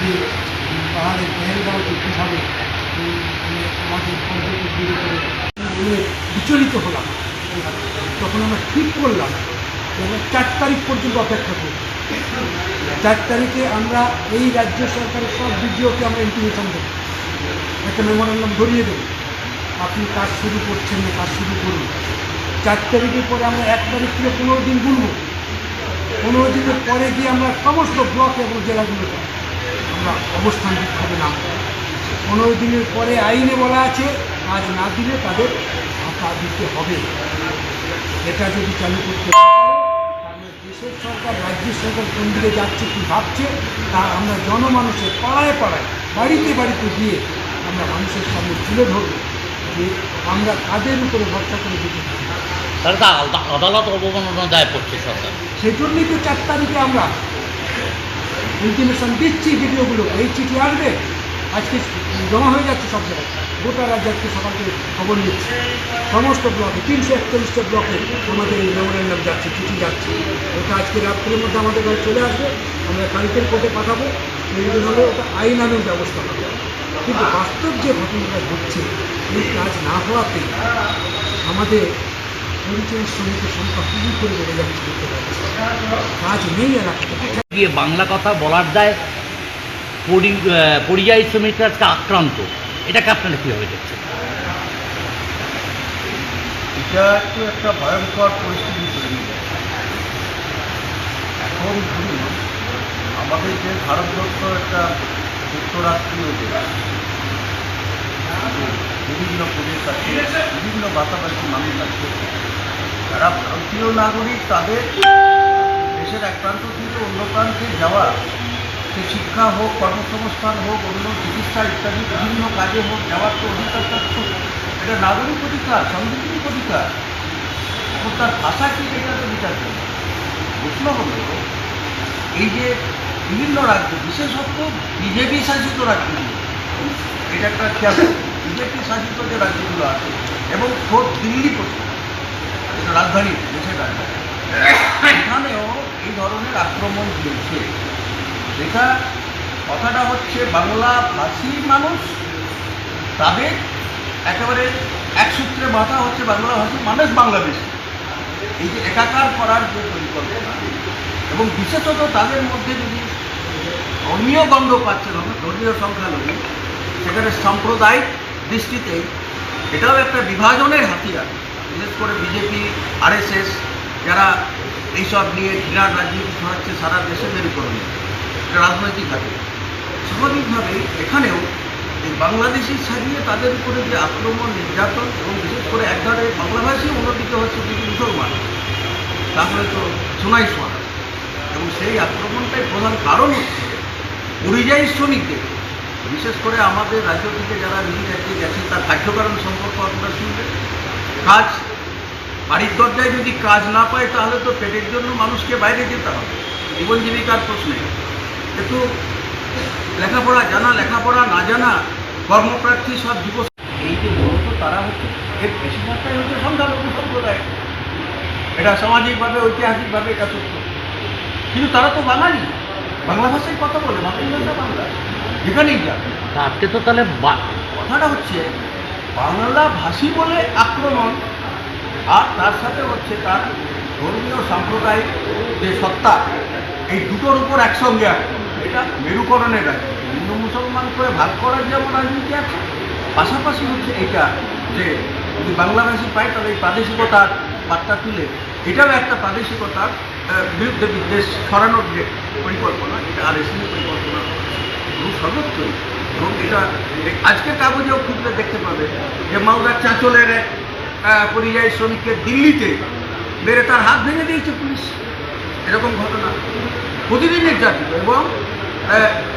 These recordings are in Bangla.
যে পাহাড়ের পেহেলগাঁওতে কীভাবে মানে আমাদের উপরে বলে বিচলিত হলাম। তখন আমরা ঠিক করলাম চার তারিখ পর্যন্ত অপেক্ষা করব। চার তারিখে আমরা এই রাজ্য সরকারের সব বিডিওকে আমরা ইন্টিমেশন দেবো। একটা মেমোরান্ডাম ধরিয়ে দেবো। আপনি কাজ শুরু করছেন না, কাজ শুরু করুন। চার তারিখের পরে আমরা এক তারিখ থেকে পনেরো দিন গুনবো পনেরো দিনের পরে গিয়ে আমরা সমস্ত ব্লক এবং জেলাগুলো অবস্থান বিক্ষোভে নাম পনেরো দিনের পরে আইনে বলা আছে কাজ না দিলে তাদের ভাতা দিতে হবে। এটা যদি চালু করতে দেশের সরকার রাজ্যের সরকার কোন দিকে যাচ্ছে কী ভাবছে তা আমরা জনমানুষের পাড়ায় পাড়ায় বাড়িতে বাড়িতে গিয়ে আমরা মানুষের সামনে তুলে ধরবো যে আমরা কাদের উপরে ভরসা করে দিতে পারি আদালত অবমাননা দায় পড়ছে সরকার। সেই জন্যই তো চার তারিখে আমরা ইন্টিমেশন দিচ্ছি ভিডিওগুলো, এই চিঠি আসবে, আজকে জমা হয়ে যাচ্ছে সব জায়গায়। গোটা রাজ্য আজকে সকালকে খবর নিচ্ছে। সমস্ত ব্লকে, তিনশো একচল্লিশটা ব্লকে আমাদের এই মেমোরেন্ডাম যাচ্ছে, চিঠি যাচ্ছে। ওটা আজকে রাত্রের মধ্যে আমাদের কাছে চলে আসবে। আমরা কালকের কোর্টে পাঠাবো। প্রয়োজন হলে ওটা আইনানুগ ব্যবস্থা হবে। কিন্তু বাস্তব যে ঘটনাটা ঘটছে, এই কাজ না হওয়াতে আমাদের পরিচয় শ্রমিকের সংখ্যা খুবই করে বেড়ে যাচ্ছে কাজ নেই এলাকাতে গিয়ে বাংলা কথা বলার দায় পরি পরিযায়ী শ্রমিকরা আজকে আক্রান্ত। এটাকে আপনারা কীভাবে দেখছেন? এটা একটু একটা ভয়ঙ্কর পরিস্থিতি তৈরি এখন ধরুন, আমাদের যে ভারতবর্ষ একটা যুক্তরাষ্ট্রীয় দেশ বিভিন্ন প্রদেশ আছে, বিভিন্ন বাতাবাসী মানুষ আছে, যারা ভারতীয় নাগরিক, তাদের অন্য যাওয়া সে শিক্ষা হোক, কর্মসংস্থান হোক অন্য চিকিৎসা ইত্যাদি বিভিন্ন কাজে হোক যাওয়ার তো অধিকার এটা নাগরিক অধিকার, সাংবিধানিক অধিকার। এখন তার ভাষা কি এটা তো বিচার করবে? প্রশ্ন হলো, এই যে বিভিন্ন রাজ্য বিশেষত বিজেপি শাসিত রাজ্যগুলো, এটা একটা খেয়াল বিজেপি শাসিত যে রাজ্যগুলো আছে, এবং খোদ দিল্লি পর্যন্ত এটা রাজধানী, দেশের রাজধানী ধরনের আক্রমণ চলছে এটা কথাটা হচ্ছে বাংলা ভাষী মানুষ, তাদের একেবারে এক সূত্রে মাথা হচ্ছে বাংলা ভাষী মানুষ বাংলাদেশ। এই যে একাকার করার যে পরিকল্পনা, এবং বিশেষত তাদের মধ্যে যদি ধর্মীয় গন্ধ পাচ্ছে না ধর্মীয় সংখ্যালঘু, সেখানে সাম্প্রদায়িক দৃষ্টিতে এটাও একটা বিভাজনের হাতিয়ার। বিশেষ করে বিজেপি, আরএসএস, যারা এইসব নিয়ে ঘৃণার রাজনীতি ছড়াচ্ছে সারা দেশে মেরুকরণে এটা রাজনৈতিক হাতে স্বাভাবিকভাবে এখানেও এই বাংলাদেশি ছাড়িয়ে তাদের উপরে যে আক্রমণ, নির্যাতন এবং বিশেষ করে এক একধারে বাংলাভাষী অন্যদিকে হচ্ছে কিছু মুসলমান তাহলে তো শোনাই শোনা এবং সেই আক্রমণটাই প্রধান কারণ হচ্ছে পরিযায়ী শ্রমিকদের। বিশেষ করে আমাদের রাজ্য থেকে যারা রাজ্যে গেছে তার কার্যকারণ সম্পর্ক আপনারা শুনবেন। কাজ বাড়ির দরজায় যদি কাজ না পায় তাহলে তো পেটের জন্য মানুষকে বাইরে যেতে হবে। জীবন জীবিকার প্রশ্নে। কিন্তু লেখাপড়া জানা লেখাপড়া না জানা কর্মপ্রার্থী সব যুব এই যে মূলত তারা হচ্ছে এর বেশিরভাগটাই হচ্ছে সংখ্যালঘু সম্প্রদায়। এটা সামাজিকভাবে ঐতিহাসিকভাবে এটা সত্য। কিন্তু তারা তো বাঙালি। বাংলা ভাষায় কথা বলে মাতৃভাষা বাংলা। যেখানেই যাবে তা আজকে তো তাহলে কথাটা হচ্ছে বাংলা ভাষী বলে আক্রমণ আর তার সাথে হচ্ছে তার ধর্মীয় সাম্প্রদায়িক যে সত্তা এই দুটোর উপর একসঙ্গে আক্রমণ এটা মেরুকরণের রাজনীতি হিন্দু মুসলমান করে ভাগ করার যেমন রাজনীতি আছে পাশাপাশি হচ্ছে এটা যে যদি বাংলাভাষী পায় তাহলে এই প্রাদেশিকতার বার্তা তুলে এটাও একটা প্রাদেশিকতার বিরুদ্ধে বিদ্বেষ ছড়ানোর যে পরিকল্পনা এটা আর এসি পরিকল্পনা এবং সর্বোচ্চই এবং এটা আজকের কাগজেও খুঁজলে দেখতে পাবে যে মালদার চাঁচলের এক, পরিযায়ী শ্রমিককে দিল্লিতে মেরে তার হাত ভেঙে দিয়েছে পুলিশ। এরকম ঘটনা। প্রতিদিন নির্যাতিত এবং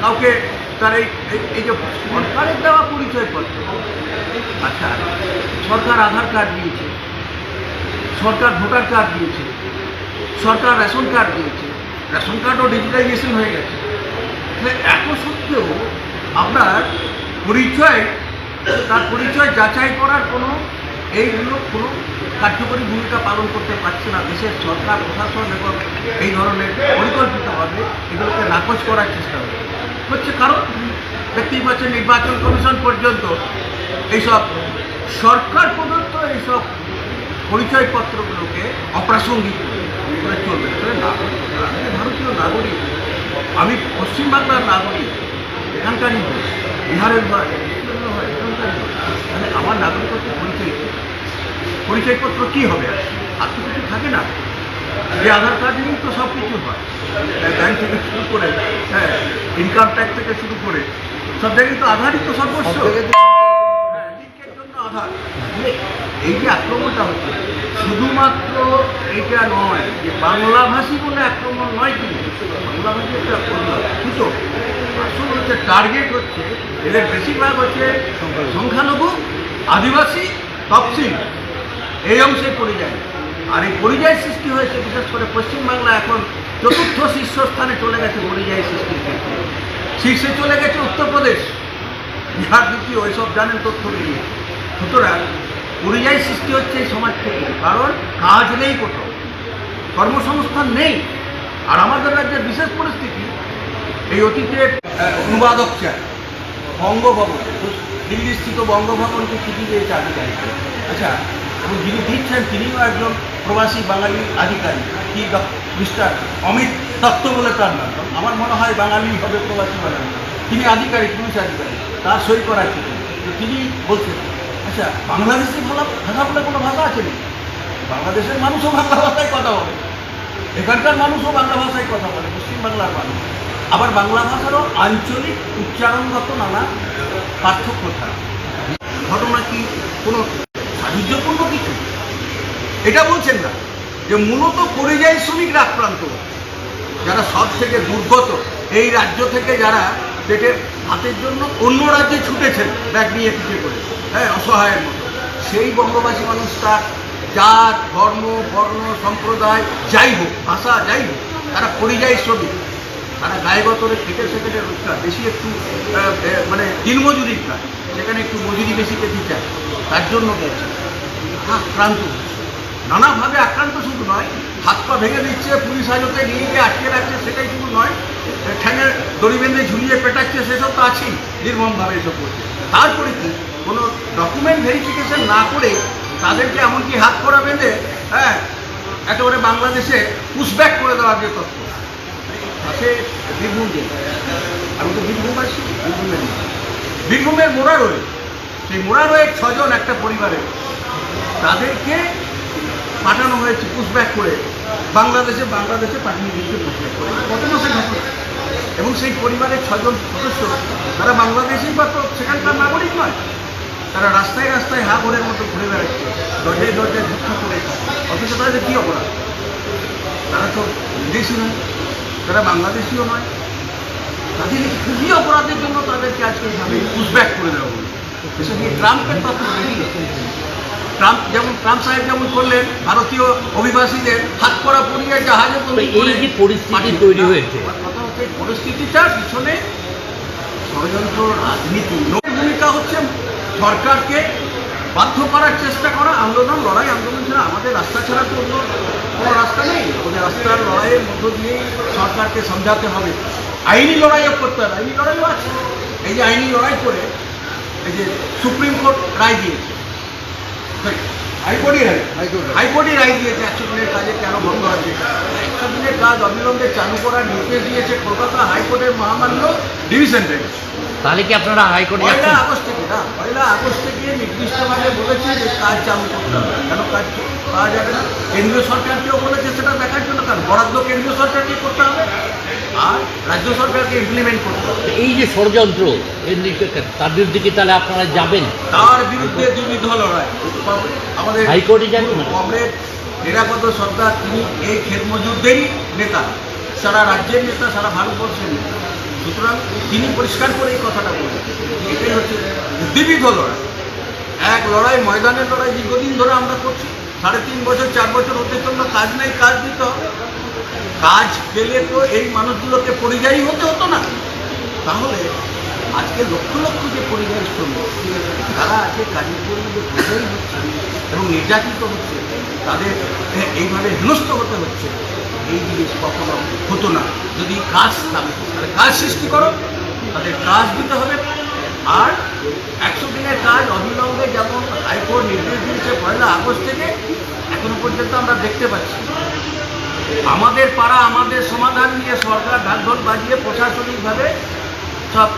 কাউকে তার এই, এই- যে সরকারের দেওয়া পরিচয় পরিচয়পত্র আচ্ছা সরকার আধার কার্ড দিয়েছে, সরকার ভোটার কার্ড দিয়েছে, সরকার রেশন কার্ড দিয়েছে, রেশন কার্ডও ডিজিটাইজেশন হয়ে গেছে। এত সত্ত্বেও আপনার পরিচয়, তার পরিচয় যাচাই করার কোনো এইগুলো কোনো কার্যকরী ভূমিকা পালন করতে পারছে না। দেশের সরকার, প্রশাসন এবং এই ধরনের পরিকল্পিতভাবে এগুলোকে নাকচ করার চেষ্টা হচ্ছে। কারণ, দেখতেই পাচ্ছেন নির্বাচন কমিশন পর্যন্ত এইসব সরকার প্রদত্ত এইসব পরিচয়পত্রগুলোকে অপ্রাসঙ্গিক করে চলবে। আমি ভারতীয় নাগরিক, আমি পশ্চিমবাংলার নাগরিক, এখানকারই বিহারের নয় পশ্চিমবঙ্গের নয়, এখানকারই নই। তাহলে আমার নাগরিকত্ব পরিচয় পরিচয়পত্র কী হবে? আর তো কিছু থাকে না? যে আধার কার্ড নিয়েই তো সব কিছু হয় ব্যাংক থেকে শুরু করে হ্যাঁ ইনকাম ট্যাক্স থেকে শুরু করে সব জায়গায় তো আধারই তো সর্বস্ব। হ্যাঁ, আধার। মানে এই যে আক্রমণটা হচ্ছে শুধুমাত্র এটা নয় যে বাংলাভাষী বলে আক্রমণ নয় কিন্তু বাংলাভাষী একটা কিন্তু আসল হচ্ছে টার্গেট হচ্ছে এদের বেশিরভাগ হচ্ছে সংখ্যালঘু। আদিবাসী তফসিল। এই অংশে পরিযায়ী। আর এই পরিযায়ী সৃষ্টি হয়েছে বিশেষ করে পশ্চিমবাংলা এখন চতুর্থ শীর্ষস্থানে চলে গেছে পরিযায়ী সৃষ্টির ক্ষেত্রে। শীর্ষে চলে গেছে উত্তরপ্রদেশ। বিহার দ্বিতীয় এসব জানেন তথ্য মিলিয়ে সুতরাং পরিযায়ী সৃষ্টি হচ্ছে এই সমাজ থেকে কারণ কাজ নেই কোথাও। কর্মসংস্থান নেই। আর আমাদের রাজ্যের বিশেষ পরিস্থিতি এই অতীতের অনুবাদক চাই, বঙ্গভবন দিল্লি স্থিত বঙ্গভবনকে চিঠি দিয়েছে আধিকারিক আচ্ছা এবং যিনি দিচ্ছেন, তিনিও একজন প্রবাসী বাঙালি আধিকারিক, কি মিস্টার অমিত দত্ত বলে তার নাম? আমার মনে হয় বাঙালি হবে প্রবাসী বাঙালি। তিনি আধিকারিক, পুলিশ আধিকারিক, তার সই করা চিঠি। তিনি বলছেন আচ্ছা বাংলাদেশি ভালো, ভাষা বলে কোনো ভাষা আছে নাকি? বাংলাদেশের মানুষও বাংলা ভাষায় কথা বলে। এখানকার মানুষও বাংলা ভাষায় কথা বলে, পশ্চিমবাংলার মানুষ। আবার বাংলা ভাষারও আঞ্চলিক উচ্চারণগত নানা পার্থক্য থাকে। ঘটনা কি? কোনো সাহিত্যপূর্ণ কিছু? এটা বলছেন না যে মূলত পরিযায়ী শ্রমিকরা আক্রান্ত। যারা সব থেকে দুর্গত, এই রাজ্য থেকে যারা পেটের হাতের জন্য অন্য রাজ্যে ছুটেছেন, ব্যাগ নিয়ে পিছিয়ে করে। হ্যাঁ অসহায়ের মতো। সেই বঙ্গবাসী মানুষ তার জাত, ধর্ম, বর্ণ, সম্প্রদায়, যাই হোক, ভাষা, যাই হোক, তারা পরিযায়ী শ্রমিক। তারা গায়ে গতরে খেটে সেকেটে রোজগার, বেশি একটু মানে দিনমজুরির কাজ সেখানে একটু মজুরি বেশি পেতে চায় তার জন্য গেছে আক্রান্ত নানাভাবে আক্রান্ত শুধু নয়, হাত পা ভেঙে দিচ্ছে, পুলিশ হাজতে নিয়ে গিয়ে আটকে রাখছে, সেটাই শুধু নয় ঠ্যাঙে দড়ি বেঁধে ঝুলিয়ে পেটাচ্ছে, সেসব তো আছেই, নির্মমভাবে এসব করছে তারপরে কি? কোনো ডকুমেন্ট ভেরিফিকেশন না করে তাদেরকে এমনকি হাত করা বেঁধে হ্যাঁ একেবারে বাংলাদেশে পুশব্যাক করে দেওয়ার যে তথ্য পাশে বীরভূম জেলা আমি তো বীরভূম আছি? বীরভূমের। বীরভূমের মোড়া রয়ে, সেই মোড়া রয়ে ছজন একটা পরিবারে। তাদেরকে পাঠানো হয়েছে পুশব্যাক করে। বাংলাদেশে বাংলাদেশে পাঠিয়ে দিচ্ছে পুশব্যাক করে। কত ঘটনা। এবং সেই পরিবারের ছজন সদস্য, তারা বাংলাদেশেই বা সেখানকার নাগরিক নয়। তারা রাস্তায় রাস্তায় হা ঘরের মতো ঘুরে বেড়াচ্ছে। দরজায় দরজায় ভিক্ষা করে। অথচ তাদের কী অপরাধ? তারা তো বিদেশি নয়। তারা বাংলাদেশিও নয়। তাদের খুবই অপরাধের জন্য তাদেরকে আজকে এইভাবে পুশব্যাক করে দেওয়া হলো এসব নিয়ে ট্রাম্পের তথ্য বেরিয়ে ট্রাম্প যেমন ট্রাম্প সাহেব যেমন করলেন ভারতীয় অভিবাসীদের হাত করা পরিয়ে জাহাজে এই যে পরিস্থিতি তৈরি হয়েছে। কথা হচ্ছে পরিস্থিতিটার পিছনে ষড়যন্ত্র রাজনীতি। ভূমিকা হচ্ছে সরকারকে বাধ্য করার চেষ্টা করা আন্দোলন লড়াই আন্দোলন ছাড়া আমাদের রাস্তা ছাড়া তো অন্য কোনো রাস্তা নেই। আমাদের রাস্তার লড়াইয়ের মধ্য দিয়েই সরকারকে সমঝাতে হবে। আইনি লড়াইও করতে হবে। আইনি লড়াইও আছে। এই যে আইনি লড়াই করে এই যে সুপ্রিম কোর্ট রায় দিয়েছে। হাইকোর্টই রায় হাইকোর্টই রায় দিয়েছে একশো দিনের কাজে কেন বন্ধ আছে একশো দিনের কাজ অবিলম্বে চালু করার নির্দেশ দিয়েছে কলকাতা হাইকোর্টের মহামান্য ডিভিশন বেঞ্চ। তাহলে কি আপনারা হাইকোর্টে পয়লা আগস্ট থেকে না পয়লা আগস্ট থেকে নির্দিষ্টভাবে বলেছে যে কাজ চালু করতে হবে। কেন কাজ পাওয়া যাবে না? কেন্দ্রীয় সরকারকেও বলেছে সেটা দেখার জন্য কারণ বরাদ্দ কেন্দ্রীয় সরকারকে করতে হবে আর রাজ্য সরকারকে ইমপ্লিমেন্ট করতে হবে। এই যে ষড়যন্ত্র তার বিরুদ্ধে কি তাহলে আপনারা যাবেন? তার বিরুদ্ধে দুবিধ লড়াই আমাদের হাইকোর্টে যাবেন? কংগ্রেস নিরাপদ সরকার তিনি এই ক্ষেত মজুরদেরই নেতা। সারা রাজ্যের নেতা সারা ভারতবর্ষের নেতা। সুতরাং তিনি পরিষ্কার করে এই কথাটা বলেন এটাই হচ্ছে দ্বিবিধ লড়াই। এক লড়াই, ময়দানের লড়াই, দীর্ঘদিন ধরে আমরা করছি। সাড়ে তিন বছর, চার বছর হতে জন্য কাজ নেই, কাজ দিতে হবে। কাজ পেলে তো এই মানুষগুলোকে পরিযায়ী হতে হতো না। তাহলে আজকে লক্ষ লক্ষ যে পরিযায়ী শ্রমিক তারা আজকে কাজের জন্য যে পরিযায়ী হচ্ছে এবং নির্যাতিত হচ্ছে, তাদের এইভাবে হেনস্থ হতে হচ্ছে। এই জিনিস কখনো হতো না। যদি কাজ থাকতো তাহলে কাজ সৃষ্টি করো, তাদের কাজ দিতে হবে। আর একশো দিনের কাজ অবিলম্বে যেমন হাইকোর্ট নির্দেশ দিয়েছে পয়লা আগস্ট থেকে, এখনও পর্যন্ত আমরা দেখতে পাচ্ছি। আমাদের পাড়া, আমাদের সমাধান নিয়ে সরকার ঢাকঢোল বাজিয়ে প্রশাসনিকভাবে সব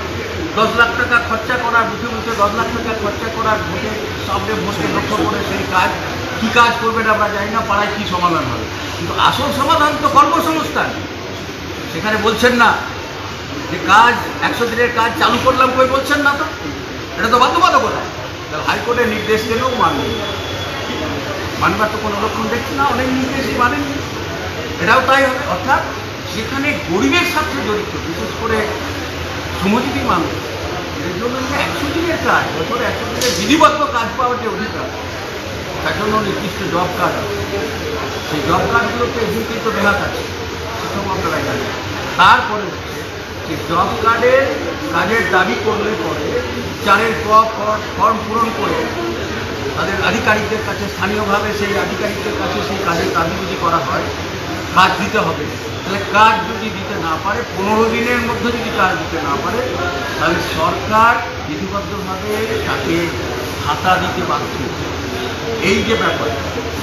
দশ লাখ টাকা খরচা করার বুথে বুথে দশ লাখ টাকা খরচা করার ভোটে সামনে ভোটকে লক্ষ্য করে সেই কাজ কী কাজ করবেন আমরা জানি না, পাড়ায় কী সমাধান হবে? কিন্তু আসল সমাধান তো কর্মসংস্থান। সেখানে বলছেন না, যে কাজ, একশো দিনের কাজ চালু করলাম কই বলছেন না তো? এটা তো বাধ্যবাধকতা। তাহলে হাইকোর্টের নির্দেশ দিলেও মানবে মানবার তো কোনো লক্ষণ দেখছি না, অনেক নির্দেশই মানেননি এটাও তাই হবে। অর্থাৎ যেখানে গরিবের সাথে জড়িত, বিশেষ করে শ্রমজীবী মানুষ এর জন্য যে একশো দিনের কাজ, বছরে একশো দিনের বিধিবদ্ধ কাজ পাওয়ার যে অধিকার জন্য নির্দিষ্ট জব কার্ড আছে। সেই জব কার্ডগুলোতে কিন্তু দেখাত আছে সেসব আপনারা তারপরে হচ্ছে যে জব কার্ডের কাজের দাবি করলে পরে চারের ফর্ম পূরণ করে তাদের আধিকারিকদের কাছে, স্থানীয়ভাবে সেই আধিকারিকদের কাছে সেই কাজের দাবি যদি করা হয় কাজ দিতে হবে। তাহলে কাজ যদি দিতে না পারে, পনেরো দিনের মধ্যে যদি কাজ দিতে না পারে, তাহলে সরকার বিধিবদ্ধভাবে তাকে ভাতা দিতে বাধ্য এই যে ব্যাপার,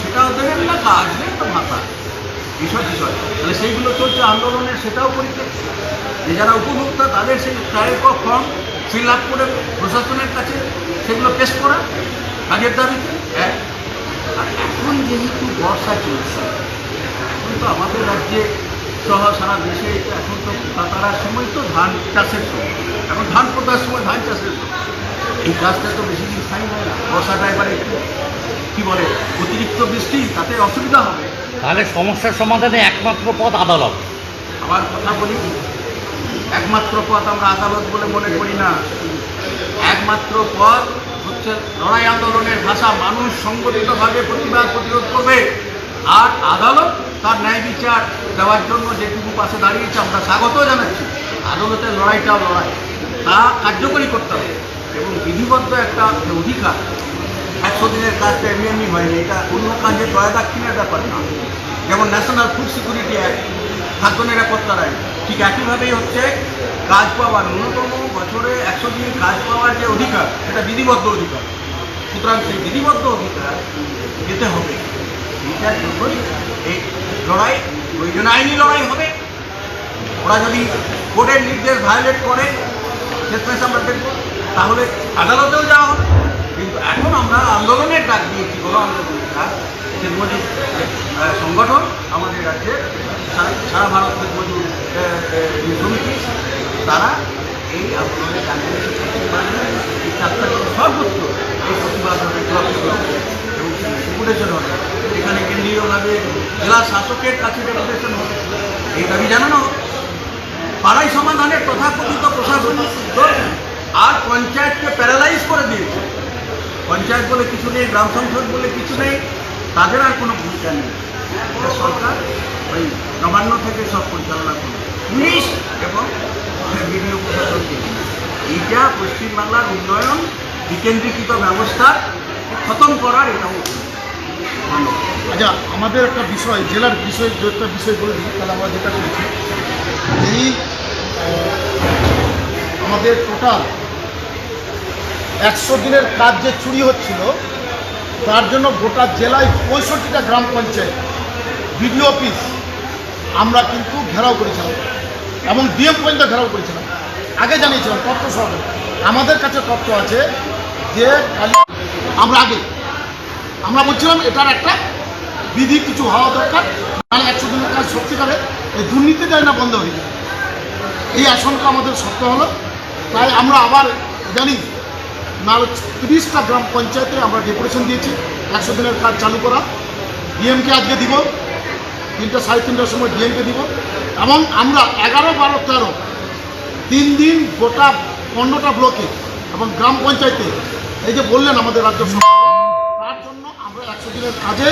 সেটাও দেবেন না কাজ নেই তো ভাতা বিষয় বিষয়। তাহলে সেইগুলো চলছে আন্দোলনের সেটাও পরীক্ষা। যে যারা উপভোক্তা, তাদের সেই ট্রায়াল ফর্ম ফিল আপ করে প্রশাসনের কাছে সেগুলো পেশ করা, কাজের দাবিতে এক আর এখন যেহেতু বর্ষা চলছে, এখন তো আমাদের রাজ্যে সহ সারা দেশে এখন তো কাতারার সময় তো ধান চাষের সময়। এখন ধান পোতার সময় ধান চাষের সময়। এই কাজটা তো বেশি দিন স্থায়ী হয় না। বর্ষাটা এবারে একটু কী বলে অতিরিক্ত বৃষ্টি তাতে অসুবিধা হবে। তাহলে সমস্যার সমাধানে একমাত্র পথ আদালত। আবার কথা বলি একমাত্র পথ আমরা আদালত বলে মনে করি না। একমাত্র পথ হচ্ছে লড়াই আন্দোলনের ভাষা। মানুষ সংগঠিতভাবে প্রতিবাদ প্রতিরোধ করবে। আর আদালত তার ন্যায় বিচার দেওয়ার জন্য যেটুকু পাশে দাঁড়িয়েছে আমরা স্বাগত জানাচ্ছি। আদালতের লড়াইটাও লড়াই। তা কার্যকরী করতে হবে। এবং বিধিবদ্ধ একটা অধিকার। একশো দিনের কাজটা এমনি এমনি হয়নি এটা অন্য কাজে দয়া দাক্ষিণের ব্যাপার না। যেমন ন্যাশনাল ফুড সিকিউরিটি অ্যাক্ট খাদ্য নিরাপত্তার আইন, ঠিক একইভাবেই হচ্ছে কাজ পাওয়ার ন্যূনতম বছরে একশো দিন কাজ পাওয়ার যে অধিকার, সেটা বিধিবদ্ধ অধিকার। সুতরাং সেই বিধিবদ্ধ অধিকার যেতে হবে। এইটার জন্যই এই লড়াই, প্রয়োজন আইনি লড়াই হবে। ওরা যদি কোর্টের নির্দেশ ভায়োলেট করে, শেষমেশ আমরা দেখব। তাহলে আদালতেও যাওয়া হবে। কিন্তু এখন আমরা আন্দোলনের ডাক দিয়েছি ডাক ক্ষেত মজুর সংগঠন আমাদের রাজ্যে, সারা সারা ভারত ক্ষেত মজুর সমিতি, তারা এই আন্দোলনের ডাক পশ্চিমবাংলা এই প্রতিবাদ এবং ডেপুটেশন হবে এখানে কেন্দ্রীয়ভাবে জেলা শাসকের কাছে ডেপুটেশন হবে এই দাবি জানানো পাড়াই সমাধানের তথাকথিত প্রশাসনিক উদ্যোগ আর পঞ্চায়েতকে প্যারালাইজ করে দিয়েছে। পঞ্চায়েত বলে কিছু নেই, গ্রাম সংসদ বলে কিছু নেই, তাদের আর কোনো ভূমিকা নেই। সরকার ওই নবান্ন থেকে সব পরিচালনা করবে। পুলিশ এবং বিডিও প্রশাসনকে। এইটা পশ্চিমবাংলার উন্নয়ন, বিকেন্দ্রীকৃত ব্যবস্থা, খতম করার এটাও আচ্ছা আমাদের একটা বিষয়, জেলার বিষয় একটা বিষয় বলে দিই, তাহলে আমরা যেটা করেছি, এই আমাদের টোটাল একশো দিনের কাজ যে চুরি হচ্ছিল, তার জন্য গোটা জেলায় পঁয়ষট্টিটা গ্রাম পঞ্চায়েত, বিডিও অফিস আমরা কিন্তু ঘেরাও করেছিলাম এবং ডিএম পর্যন্ত ঘেরাও করেছিলাম। আগে জানিয়েছিলাম, তথ্য সহ। আমাদের কাছে তথ্য আছে যে আমরা আগে, আমরা বলছিলাম এটার একটা বিধি কিছু হওয়া দরকার, নাহলে একশো দিনের কাজ সত্যিকারে এই দুর্নীতি দেয় না, বন্ধ হয়ে যায়। এই আশঙ্কা আমাদের সত্য হলো। তাই আমরা আবার জানি নাহলে তিরিশটা গ্রাম পঞ্চায়েতে আমরা ডেপুটেশন দিয়েছি। একশো দিনের কাজ চালু করা। ডিএমকে আজকে দিব। তিনটা সাড়ে তিনটার সময় ডিএমকে দিব। এবং আমরা এগারো, বারো, তেরো তিন দিন গোটা পনেরোটা ব্লকে এবং গ্রাম পঞ্চায়েতে, এই যে বললেন আমাদের রাজ্য সরকার, তার জন্য আমরা একশো দিনের কাজে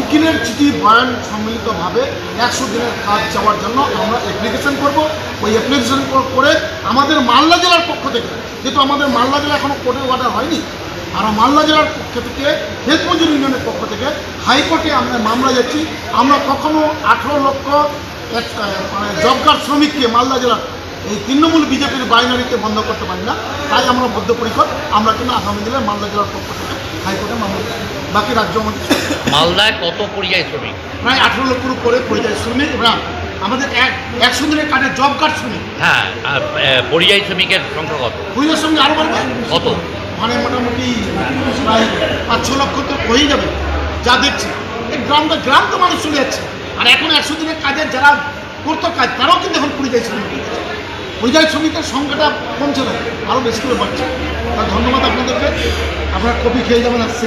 উকিলের চিঠি বয়ান সম্মিলিতভাবে একশো দিনের কাজ চাওয়ার জন্য আমরা অ্যাপ্লিকেশন করব। ওই অ্যাপ্লিকেশন করে আমাদের মালদা জেলার পক্ষ থেকে যেহেতু আমাদের মালদা জেলা এখনও কোর্টের অর্ডার হয়নি আর মালদা জেলার পক্ষ থেকে হেলথ মজুর ইউনিয়নের পক্ষ থেকে হাইকোর্টে আমরা মামলা যাচ্ছি। আমরা কখনো আঠেরো লক্ষ মানে জব কার্ড শ্রমিককে মালদা জেলার এই তৃণমূল বিজেপির বাইনারিকে বন্ধ করতে পারি না। তাই আমরা বদ্ধপরিকর আমরা কিন্তু আগামী দিনে মালদা জেলার পক্ষ থেকে হাইকোর্টে মামলা বাকি রাজ্য আমাদের মালদায় কত পরিযায়ী শ্রমিক? প্রায় আঠেরো লক্ষের উপরে পরিযায়ী শ্রমিক এবং আমাদের এক একশো দিনের কার্ডের জব কার্ড শ্রমিক হ্যাঁ পরিযায়ী শ্রমিকের সংখ্যা কত পরিযায়ী শ্রমিক আরও বাড়বে? কত? মানে মোটামুটি প্রায় পাঁচ ছ লক্ষ তো হয়েই যাবে যা দেখছি। এই গ্রামটা গ্রাম তো মানুষ চলে যাচ্ছে। আর এখন একশো দিনের কাজের যারা করতো কাজ তারাও কিন্তু এখন পরিযায়ী শ্রমিক হয়ে। পরিযায়ী শ্রমিকের সংখ্যাটা কমছে না আরও বেশি করে বাড়ছে। তা ধন্যবাদ আপনাদেরকে। আপনারা কপি খেয়ে যাবেন আসছে